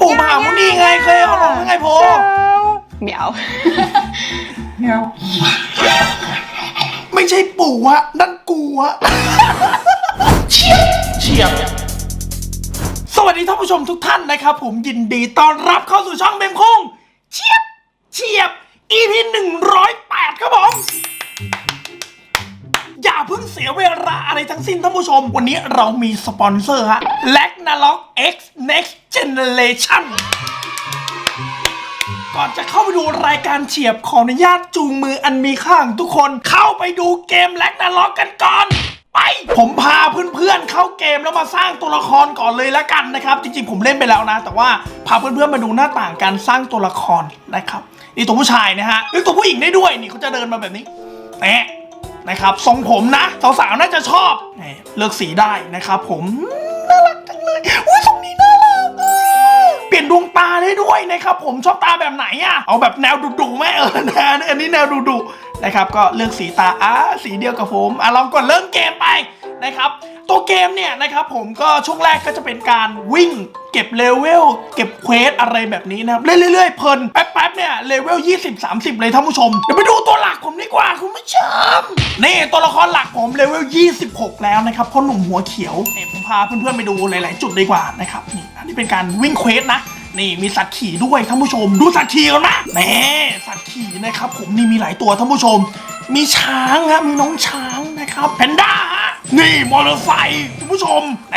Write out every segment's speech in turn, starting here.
ปู่มหามุนีไงเคยเอาลงยังไงโพเหมียวไม่ใช่ปู่อะนั่นกูอะเฉียบเฉียบสวัสดีท่านผู้ชมทุกท่านนะครับ ผมยินดีต้อนรับเข้าสู่ช่องเบมคงเฉียบเฉียบ EP หนึ่งร้อยแปดครับผม อย่าเพิ่งเสียเวลาอะไรทั้งสิ้นท่านผู้ชม วันนี้เรามีสปอนเซอร์ฮะ l a g n a l o g X Next Generation ก่อนจะเข้าไปดูรายการเฉียบขออนุญาตจูงมืออันมีค่างทุกคนเข้าไปดูเกมแลกนาล็อกกันก่อนไปผมพาเพื่อนๆเข้าเกมแล้วมาสร้างตัวละครก่อนเลยละกันนะครับ จริงๆ ผมเล่นไปแล้วนะ แต่ว่าพาเพื่อนๆมาดูหน้าต่างการสร้างตัวละครนะครับนี่ตัวผู้ชายนะฮะหรือตัวผู้หญิงได้ด้วยนี่เขาจะเดินมาแบบนี้แนะ นะครับทรงผมนะ สาวๆน่าจะชอบนี่เลือกสีได้นะครับผมน่ารักจังเลยอุ้ยทรงนี้น่ารักอะเปลี่ยนดวงตาได้ด้วยนะครับผมชอบตาแบบไหนอะเอาแบบแนวดุๆไหมเออนะอันนี้แนวดุๆนะครับก็เลือกสีตาอะสีเดียวกับผมอะลองกดเริ่มเกมไป นะครับตัวเกมเนี่ยนะครับผมก็ช่วงแรกก็จะเป็นการวิ่งเก็บเลเวลเก็บเควสอะไรแบบนี้นะครับ เรื่อยๆเพลินแป๊บๆเนี่ยเลเวล 20 30 เลยท่านผู้ชม เดี๋ยวไปดูตัวหลักผมดีกว่าคุณผู้ชม นี่ตัวละครหลักผมเลเวล 26 แล้วนะครับพ่อหนุ่มหัวเขียวเนี่ยผมพาเพื่อนๆไปดูหลายๆจุดดีกว่านะครับนี่อันนี้เป็นการวิ่งเควสนะนี่มีสัตว์ขี่ด้วยท่านผู้ชม ดูสัตว์ขี่กันนะแหน่สัตว์ขี่นะครับผมนี่มีหลายตัวท่านผู้ชม มีช้างฮะมีน้องช้างนะครับแพนด้า นี่มอเตอร์ไซค์คุณผู้ชมแหม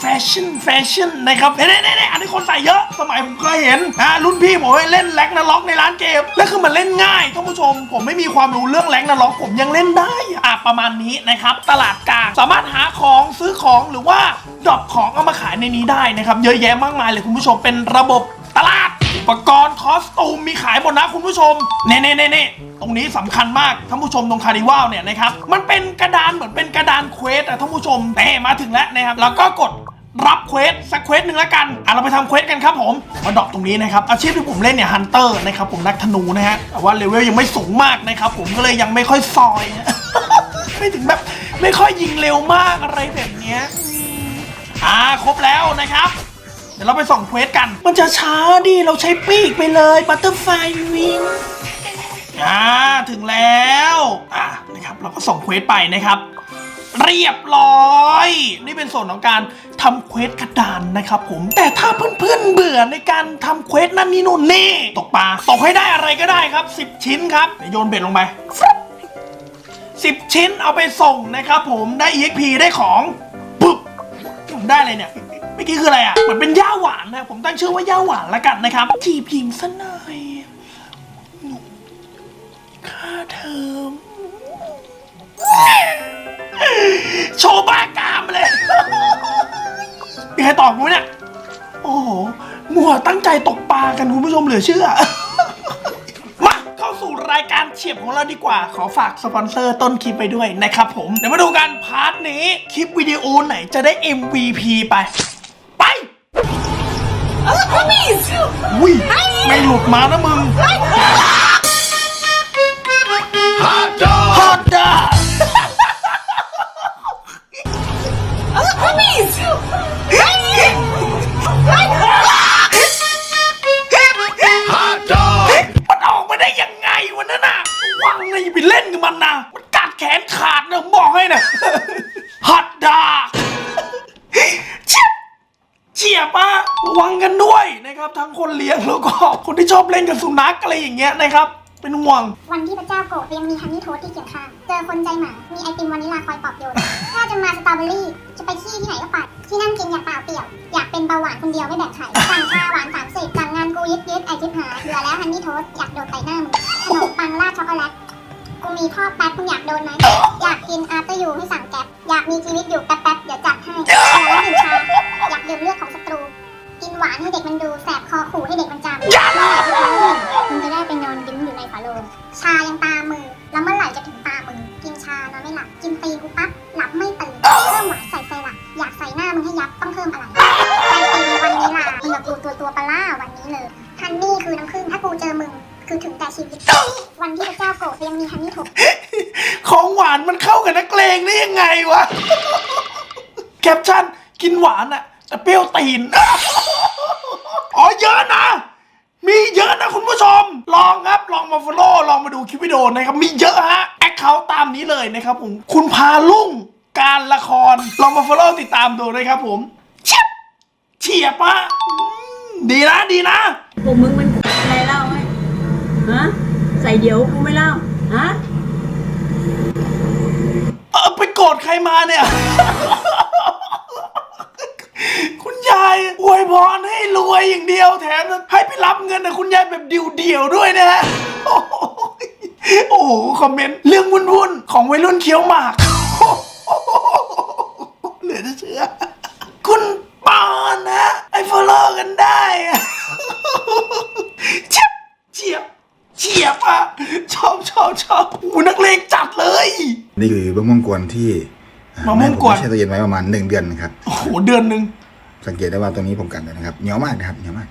แฟชั่นแฟชั่นนะครับเน่เน่เน่อันนี้คนใส่เยอะ สมัยผมเคยเห็นนะรุ่นพี่ผมเล่นแล็กนาล็อกในร้านเกม แล้วคือมันเล่นง่ายท่านผู้ชม ผมไม่มีความรู้เรื่องแล็กนาล็อกผมยังเล่นได้อะประมาณนี้นะครับตลาดกลางสามารถหาของซื้อของหรือว่าดรอปของเอามาขายในนี้ได้นะครับเยอะแยะมากมายเลยคุณผู้ชมเป็นระบบตลาด ปกรณ์คอสตูมมีขายหมดนะคุณผู้ชมเน่เน่เน่เน่ตรงนี้สำคัญมากท่านผู้ชมตรงคาริวัลเนี่ยนะครับมันเป็นกระดานเหมือนเป็นกระดานเควสอะท่านผู้ชมเน่มาถึงแล้วนะครับแล้วก็กดรับเควสสักเควสหนึ่งแล้วกันอะเราไปทำเควสกันครับผมมาดรอปตรงนี้นะครับอาชีพที่ผมเล่นเนี่ยฮันเตอร์นะครับผมนักธนูนะฮะแต่ว่าเลเวลยังไม่สูงมากนะครับผมก็เลยยังไม่ค่อยซอยไม่ถึงแบบไม่ค่อยยิงเร็วมากอะไรแบบเนี้ยอ่าครบแล้วนะครับ ดี๋ยวเราไปส่องเควสกัน มันจะช้าดิเราใช้ปีกไปเลยบัตเตอร์ไฟวิงอ่าถึงแล้วอ่านะครับเราก็ส่งเควสไปนะครับ เรียบร้อย นี่เป็นส่วนของการทำเควสกระดานนะครับผมแต่ถ้าเพื่อนๆเบื่อในการทำเควสนั่นนี่นู่นนี่ตกปลาตกให้ได้อะไรก็ได้ครับ 10 ชิ้นครับเดี๋ยวโยนเบ็ดลงไปฟรึ๊บ10 ชิ้นเอาไปส่งนะครับผมได้ EXP ได้ของปึ๊บได้เลยเนี่ย เมื่อกี้คืออะไรอะเหมือนเป็นย่าหวานนะผมตั้งชื่อว่าย่าหวานแล้วกันนะครับทีพิมพ์ซะหน่อยค่าเทอมโชว์บ้ากามเลยมีใครตอบกูเนี่ยโอ้โหมัวตั้งใจตกปลากันคุณผู้ชมเหลือเชื่อมาเข้าสู่รายการเฉียบของเราดีกว่า ขอฝากสปอนเซอร์ต้นคลิปไปด้วยนะครับผม เดี๋ยวมาดูกันพาร์ทนี้ คลิปวิดีโอไหนจะได้ MVP ไป ไปอุ้ยไม่หลุดมานะมึง อะไรอย่างเงี้ยนะครับ เป็นห่วง วันที่พระเจ้าโกรธยังมีฮันนี่โทสที่เคียงข้าง เจอคนใจหมา มีไอติมวานิลาคอยปลอบโยน ถ้าจะมาสตรอเบอรี่ จะไปขี้ที่ไหนก็ไป ที่นั่งกินอย่างเปล่าเปลี่ยว อยากเป็นเบาหวานคนเดียวไม่แบ่งใครสั่งชาหวานสามสิบสั่งงานกูยึดยึดไอทิพหาเบื่อแล้วฮันนี่โทสอยากโดนไต่หน้ามึงขนมปังราดช็อกโกแลตกูมีท่อแป๊บมึงอยากโดนไหมอยากกินอาร์ตยูให้สั่งแก๊ปอยากมีชีวิตอยู่แป๊บๆเดี๋ยวจัดให้ขอแล้วหนึ่งชาอยากดื่มเลือดของ หวานให้เด็กมันดูแสบคอขู่ให้เด็กมันจำเมื่อไหร่ที่เขาเลิกมึงจะได้ไปนอนยิ้มอยู่ในฝาโลงชายังตามมือ แล้วเมื่อไหร่จะถึงตามึงกินชานอนไม่หลับกินตีนกูปั๊บหลับไม่ตื่นเพิ่มหวานใส่ไซรัปอยากใส่หน้ามึงให้ยับต้องเพิ่มอะไรไอตีวันนี้ล่ะมึงกับกูตัวตัวปลาล่าวันนี้เลยฮันนี่คือน้ำผึ้งถ้ากูเจอมึงคือถึงแต่ชีวิตวันที่พระเจ้าโกรธยังมีฮันนี่ถกของหวานมันเข้ากับนักเลงได้ยังไงวะแคปชั่นกินหวานอะแต่เปรี้ยวตีน อ๋ออะนะ มีเยอะนะคุณผู้ชม ลองครับ ลองมาฟอลโล่ลองมาดูคลิปวิดีโอนะครับ มีเยอะฮะ แอคเคาท์ตามนี้เลยนะครับผม คุณพาลุ่งการละคร ลองมาฟอลโล่ติดตามดูนะครับผมเฉียบเฉียบอะอืมดีนะดีนะ พวกมึงมันอะไรเล่าไหมฮะ ใส่เดี๋ยวกูไม่เล่า ฮะ เออไปโกรธใครมาเนี่ย คุณยายอ วยพรให้รวยอย่างเดียวแถมให้ไปรับเงินนะคุณยายแบบเดี่ยวๆด้วยนะฮะโอ้โหโอ้โหคอมเมนต์เรื่องวุ่นๆของวัยรุ่นเคี้ยวหมากเหลือจะเชื่อ คุณปอนนะไอฟอลโล่กันได้อะเฉียบเฉียบเฉียบอะชอบชอบชอบอูนักเลงจัดเลย นี่คือมะม่วงกวนที่อ่มะม่วงกวนแผแช่ตู้เย็นไว้ประมาณหนึ่งเดือนนะครับ โอ้โห เดือนหนึ่ง สังเกตได้ว่าตัวนี้ผมกันเลยนะครับเหนียวมากนะครับเหนียวมาก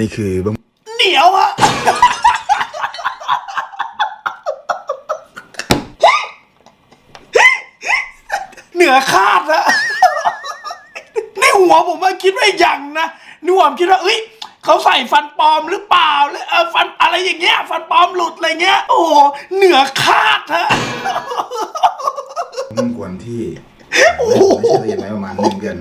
นี่คือเหนียวอะเหนือคาดนะในหัวผมว่าคิดว่าอย่างนะในหัวผมคิดว่าเอ้ยเขาใส่ฟันปลอมหรือเปล่าหรือเออฟันอะไรอย่างเงี้ย ฟันปลอมหลุดอะไรเงี้ย โอ้โหเหนือคาดฮะ ม่งกวนที่ไม่ใช่เย็นไว้ประมาณหนึ่งเดือน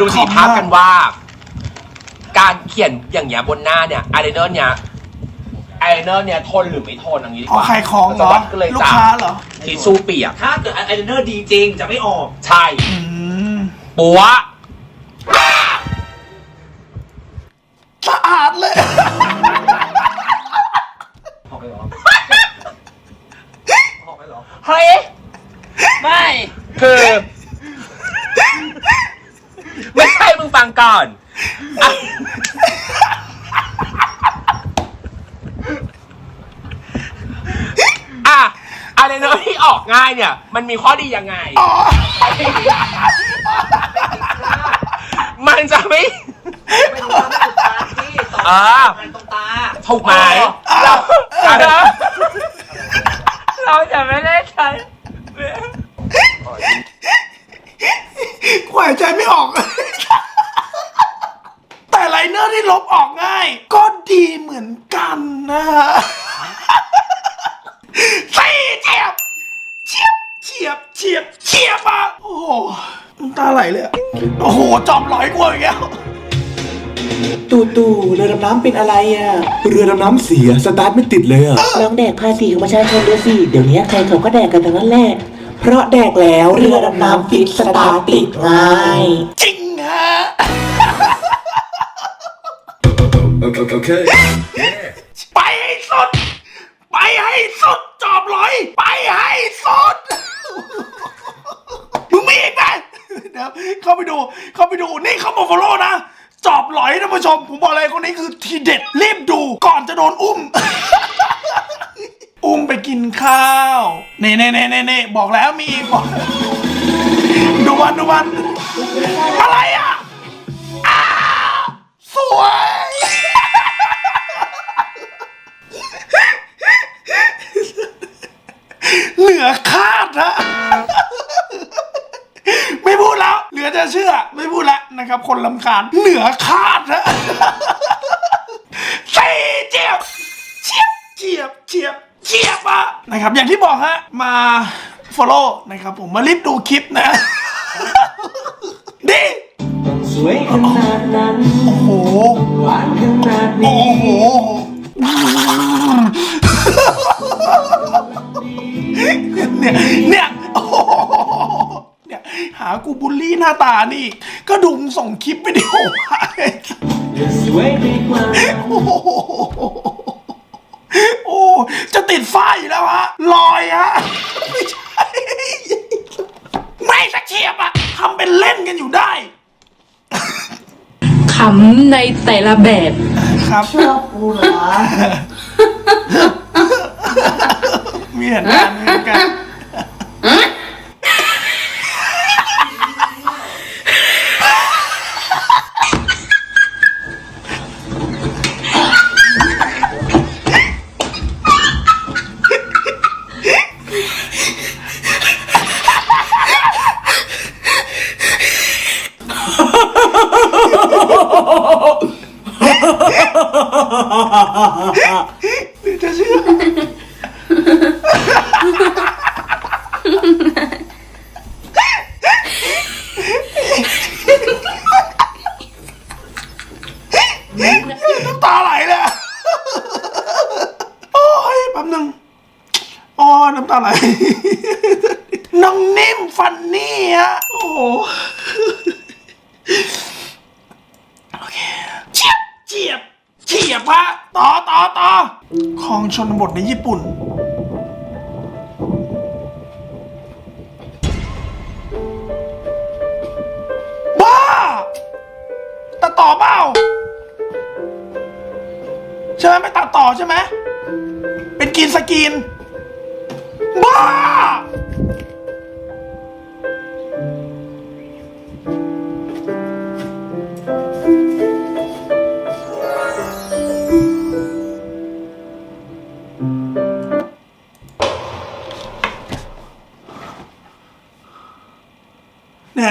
ดูซิสีทคอมภาพมากกันว่า การเขียนอย่างเงี้ยบนหน้าเนี่ยอายไลเนอร์เนี่ยอายไลเนอร์เนี่ยทนหรือไม่ทนอย่างนี้ดีกอ๋อว่าขายของเหรอ จะวัดกันเลยลูกจ้ะค้าเหรอ ทิชชู่เปียกถ้าเกิดไอเดนเนอร์ดีจริงจะไม่ออก ใช่อืมปัวสะอาดเลย ออกไปหรอ ออกไปหรอ เฮ้ย ไม่ คือ ไม่ใช่มึงฟัง ก่อนอะอะอายไลเนอร์ที่ออกง่ายเนี่ย มันมีข้อดียังไง มันจะไม่ ไม่รู้ว่ามันตาที่สองอ่า มันตรงตาถูกไหมเราเราเราจะไม่ได้ใช้กูหายใจไม่ออก ตู่ตู่เรือดำน้ำเป็นอะไรอะ เรือดำน้ำเสียสตาร์ทไม่ติดเลยอะ ลองแดกภาษีของประชาชนดูสิ เดี๋ยวนี้ใครเขาก็แดกกันทั้งนั้นแหละ เพราะแดกแล้วเรือดำน้ำติดสตาร์ทติดง่ายจริงฮะโอเคโอเคไปให้สุด ไปให้สุดจอบร้อย ไปให้สุด มึงมีอีกไหมเดี๋ยวเข้าไปดู เข้าไปดู นี่เขาบอกฟอลโล่นะจอบ หลอยท่านผู้ชม ผมบอกเลยคนนี้คือทีเด็ด รีบดูก่อนจะโดนอุ้ม อุ้มไปกินข้าวเน่เน่เน่เน่เน่บอกแล้วมีอีกบอกดูวันดูวันอะไรอะอ้าวสวย เหลือคาดฮะไม่พูดแล้ว เหลือจะเชื่อ ไม่พูดแล้ว นะครับ คนลำคาญเหนือคาดฮะสี่เจียบเฉียบเฉียบเฉียบเฉียบอะนะครับ อย่างที่บอกฮะ มา follow นะครับ ผมมารีบดูคลิปนะ ดีวยขนาดนั้นโอ้โหหวานขนาดโอ้นี้โหเนี่ยเนี่ยโอ้โหเนี่ยหากูบูลลี่หน้าตานี่ ก็ดุมส่งคลิปวิดีโอมาให้สวยไปกว่าโอ้โหโอ้จะติดไฟอยู่แล้วฮะลอยฮะไม่ใช่ไม่สักเฉียบอะทำเป็นเล่นกันอยู่ได้ขำในแต่ละแบบครับชอบกูเหรอมีเหตุการณ์มีเหตุการณ์จะเชื่อ น้ำตาไหลเลยอะโอ้ยแป๊บนึงอ๋อน้ำตาไหล น้องนิ่มฟันนี่ฮะโอ้โหโอเคเฉียบเฉียบเฉียบฮะต่อต่อต่อคลอง ชนบทในญี่ปุ่น บ้าตัดต่อเปล่าใช่ไหมไม่ตัดต่อใช่ไหม เป็นกรีนสกรีน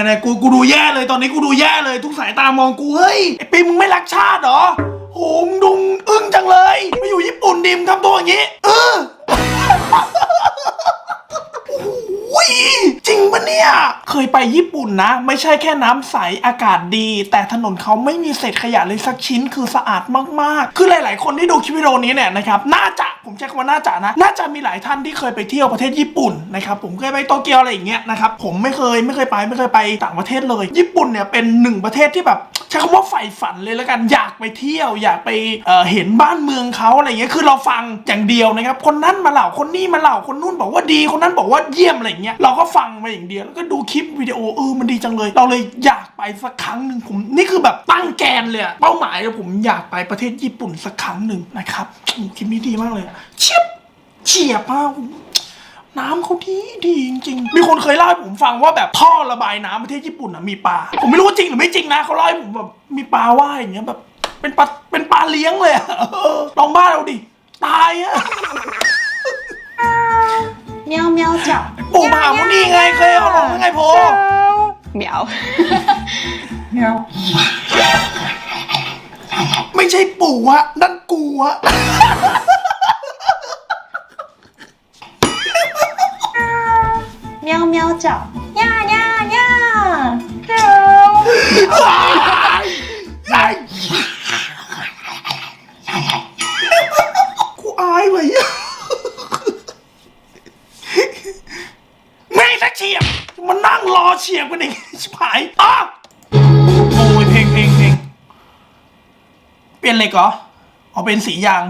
เนี่ยกูกูดูแย่เลยตอนนี้กูดูแย่เลยทุกสายตามองกูเฮ้ยไอปิมมึงไม่รักชาติเหรอโหมดุงอึ้งจังเลยมาอยู่ญี่ปุ่นดิมทำตัวอย่างนี้ เออโอ้ยจริงปะเนี่ย เคยไปญี่ปุ่นนะ ไม่ใช่แค่น้ำใสอากาศดี แต่ถนนเขาไม่มีเศษขยะเลยสักชิ้นคือสะอาดมากๆ คือหลาย ๆ คนที่ดูคลิปวิดีโอนี้เนี่ยนะครับ น่าจะ ผมใช้คำว่าน่าจะนะ น่าจะมีหลายท่านที่เคยไปเที่ยวประเทศญี่ปุ่นนะครับผมเคยไปโตเกียวอะไรอย่างเงี้ยนะครับผมไม่เคยไม่เคยไปไม่เคยไปต่างประเทศเลย ญี่ปุ่นเนี่ยเป็นหนึ่งประเทศที่แบบ ใช้คำว่าใฝ่ฝันเลยแล้วกันอยากไปเที่ยว อยากไปเอ่อเห็นบ้านเมืองเขาอะไรเงี้ยคือเราฟังอย่างเดียวนะครับ คนนั้นมาเล่าคนนี้มาเล่าคนนู้นบอกว่าดีคนนั้นบอกว่าเยี่ยมอะไรเงี้ยเราก็ฟังมาอย่างเดียวแล้วก็ดูคลิปวิดีโอเออมันดีจังเลย เราเลยอยากไปสักครั้งหนึ่งผมนี่คือแบบตั้งแกนเลยอะเป้าหมายเลยผมอยากไปประเทศญี่ปุ่นสักครั้งหนึ่งนะครับโอ้คลิปนี้ดีมากเลยเฉียบเฉียบมาก น้ำเขาดีดีจริงๆ มีคนเคยเล่าให้ผมฟังว่าแบบท่อระบายน้ำประเทศญี่ปุ่นอะมีปลา ผมไม่รู้ว่าจริงหรือไม่จริงนะเขาเล่าให้ผมแบบมีปลาว่ายอย่างเงี้ยแบบเป็นปลาเป็นปลาเลี้ยงเลยอะเออลองบ้านเราดิตายอะเมียวเมียวเจ้าปู่มหามุนีไงเคยเอาลงยังไงโพเหมียวไม่ใช่ปู่อะนั่นกูอะ เมียวเมียวเจ้าย่าย่าย่าไอ้กูอายไปอะแม่งสักเฉียบมันนั่งรอเฉียบกันเองชิบหายอะโอ้ยเพลงเพลงเพลงเปลี่ยนเหล็กเหรอเอาเป็นสียาง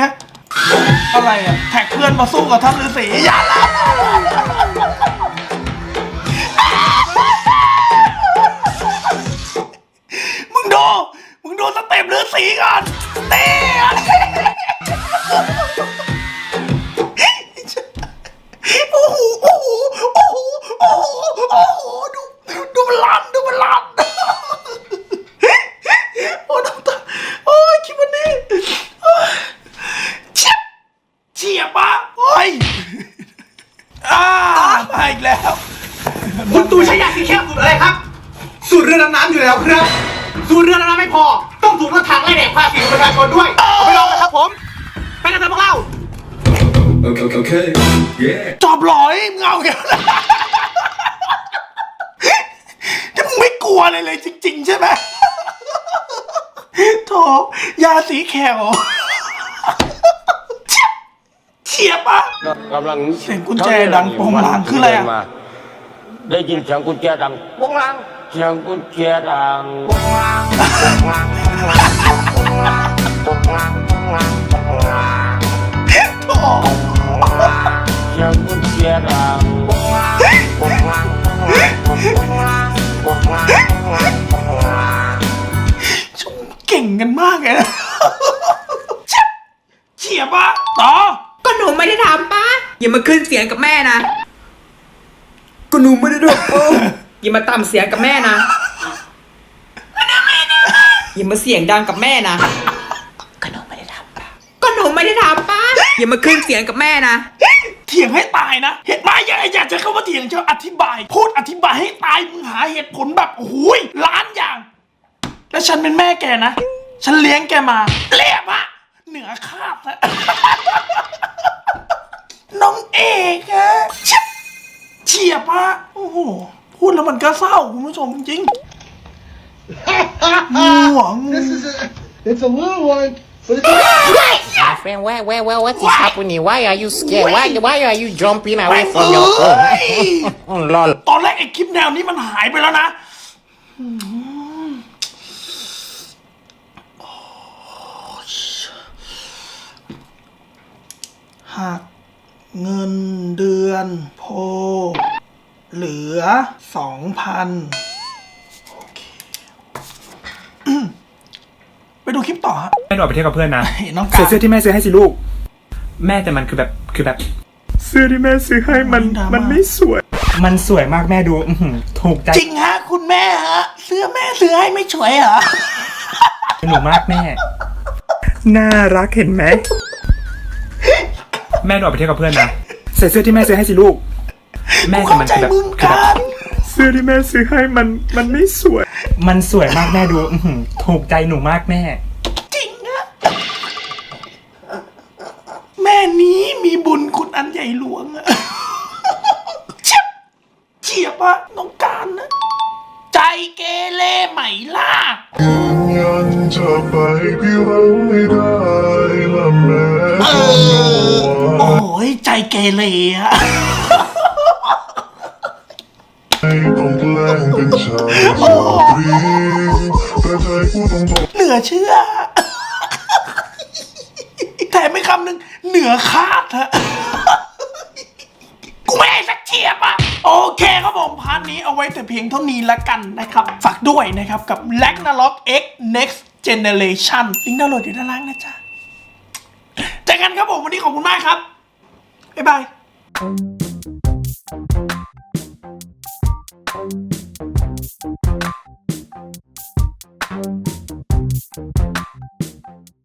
นะ อะไรอะแท็กเพื่อนมาสู้กับท่านฤาษีอย่าละมึงดูมึงดูสเต็ปฤาษีก่อนเต้โอ้โห โอ้โห โอ้โห โอ้โห โอ้โห ดู ดูมันลั่นดูมันลั่น โอ้น้ำตาโอ้ยคิดวันนี้โอ้ยเฉียบเฉียบปะโอ้ยอ่ามาอีกแล้ว คุณตูใช้ยาสีเข้มสูตรอะไรครับ สูตรเรือดำน้ำอยู่แล้วครับ สูตรเรือดำน้ำไม่พอ ต้องสูตรรถถังไล่แดกภาษีประชาชนด้วยเอาไปลองกันครับผม ไปกันเถอะพวกเรา Okay, okay, yeah. จอบหลอยมึงเอาแกแล้วจะมึงไม่กลัวอะไรเลยจริง ๆ ใช่ไหมโถยาสีแขวเฉียบเฉียบปะกำลังเสียงกุญแจดังโปงลางคืออะไรอะมา ได้ยินเสียงกุญแจดังโปงลางเสียงกุญแจดังโปงลางโปงลางโปงลางโปงลางโปงลางโปงลางโอ้เสียงกุญแจดังโปงลางโปงลางโปงลางโปงลางโปงลางโปงลางเก่งกันมากเลยนะเฉียบเฉียบปะต่อก็หนูไม่ได้ทำป้าอย่ามาขึ้นเสียงกับแม่นะ ก็หนูไม่ได้ด้วยอย่ามาต่ำเสียงกับแม่นะอย่ามาเสียงดังกับแม่นะก็หนูไม่ได้ทำปะก็หนูไม่ได้ทำป้าอย่ามาขึ้นเสียงกับแม่นะเถียงให้ตายนะเห็นไหมอย่าอย่าจะเข้ามาเถียงจะอธิบาย พูดอธิบายให้ตายมึงหาเหตุผลแบบโอ้โหยล้านอย่าง แล้วฉันเป็นแม่แกนะ ฉันเลี้ยงแกมาเรียบอะเหนือคาดนะน้องเอกอะ เฉียบเฉียบอะโอ้โห พูดแล้วมันก็เศร้าคุณผู้ชมจริงๆงูอะงู It's a little one, but it's My friend, where, where, where, what is happening? Why are you scared? Why, why are you jumping แม่ away ง from เอ้ your ย phone? Lol. ตอนแรกไอ้คลิปแนวนี้มันหายไปแล้วนะอืมโอ้ยหักเงินเดื อนโพ เหลือสองพันโอเคอืมไปดูคลิปต่อฮะแม่หนูออกไปเที่ยวกับเพื่อนนะเห็นน้องใส่กาเสื้อที่แม่ซื้อให้สิลูก แม่แต่มันคือแบบคือแบบเสื้อที่แม่ซื้อให้มันดราม่ามัมันไม่สวย มันสวยมากแม่ดูอื้อหือถูกใจจริงฮะ คุณแม่ฮะ เสื้อแม่ซื้อให้ไม่สวยเหรอ หนูมากแม่ น่ารักเห็นไหม แม่หนูออกไปเที่ยวกับเพื่อนนะ ใส่เสื้อที่แม่ซื้อให้สิลูก แม่แต่เข้ามันใจคือแบบมึงคือกัแบบน เสื้อที่แม่ซื้อให้มันมันไม่สวย มันสวยมากแม่ดูอื้อหือถูกใจหนูมากแม่ จริงนะ แม่นี้มีบุญคุณอันใหญ่หลวงอะเฉียบเฉียบอะน้องการนะ ใจเกเรไหมล่ะ ยังจะไปพี่รังไม่ได้ละแม่เออโอ้ ยใจเกเรอะไม่ต้องแกล้งเป็นชายชาตรีแต่ใจกูต้องบอกเหลือเชื่อ แถมไม่คำหนึ่งเหนือคาดฮะกูไม่ให้สักเฉียบอะ โอเคครับผมพาร์ทนี้เอาไว้แต่เพียงเท่านี้ละกันนะครับ ฝากด้วยนะครับกับ l a g n a r o k X Next Generation ลิงก์ดาวน์โหลดอยู่ด้านล่างนะจ๊ะเจอกันครับผม วันนี้ขอบคุณมากครับ บ๊ายบาย